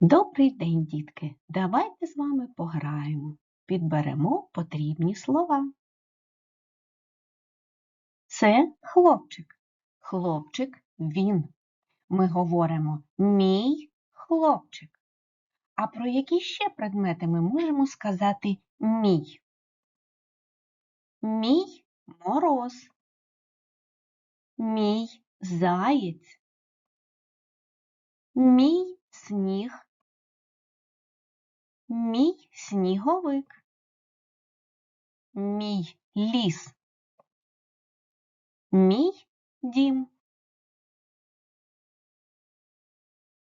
Добрий день, дітки! Давайте з вами пограємо. Підберемо потрібні слова. Це хлопчик. Хлопчик він. Ми говоримо мій хлопчик. А про які ще предмети ми можемо сказати мій? Мій мороз. Мій заєць. Мій сніг. Мій сніговик. Мій ліс. Мій дім.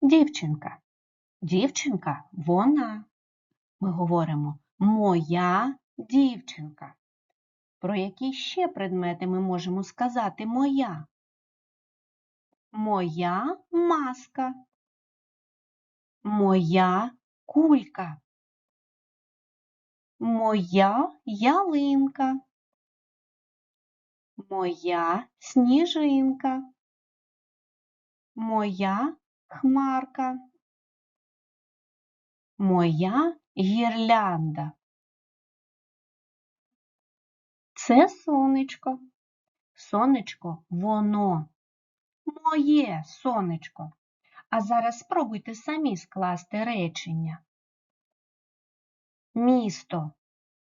Дівчинка. Дівчинка вона. Ми говоримо моя дівчинка. Про які ще предмети ми можемо сказати моя? Моя маска. Моя кулька. Моя ялинка. Моя сніжинка. Моя хмарка. Моя гірлянда. Це сонечко. Сонечко воно. Моє сонечко. А зараз спробуйте самі скласти речення. Місто.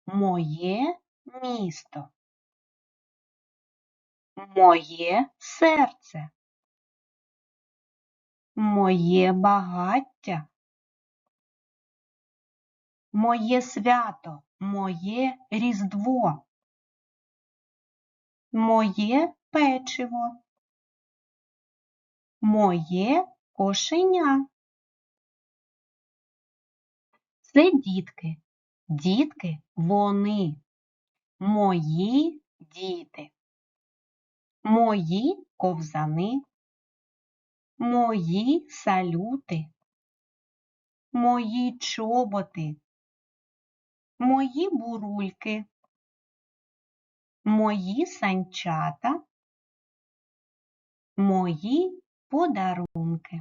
Моє місто. Моє серце. Моє багаття. Моє свято, моє різдво. Моє печиво. Моє кошеня. Це дітки. Дітки вони. Мої діти. Мої ковзани. Мої салюти. Мої чоботи. Мої бурульки. Мої санчата. Мої подарунки.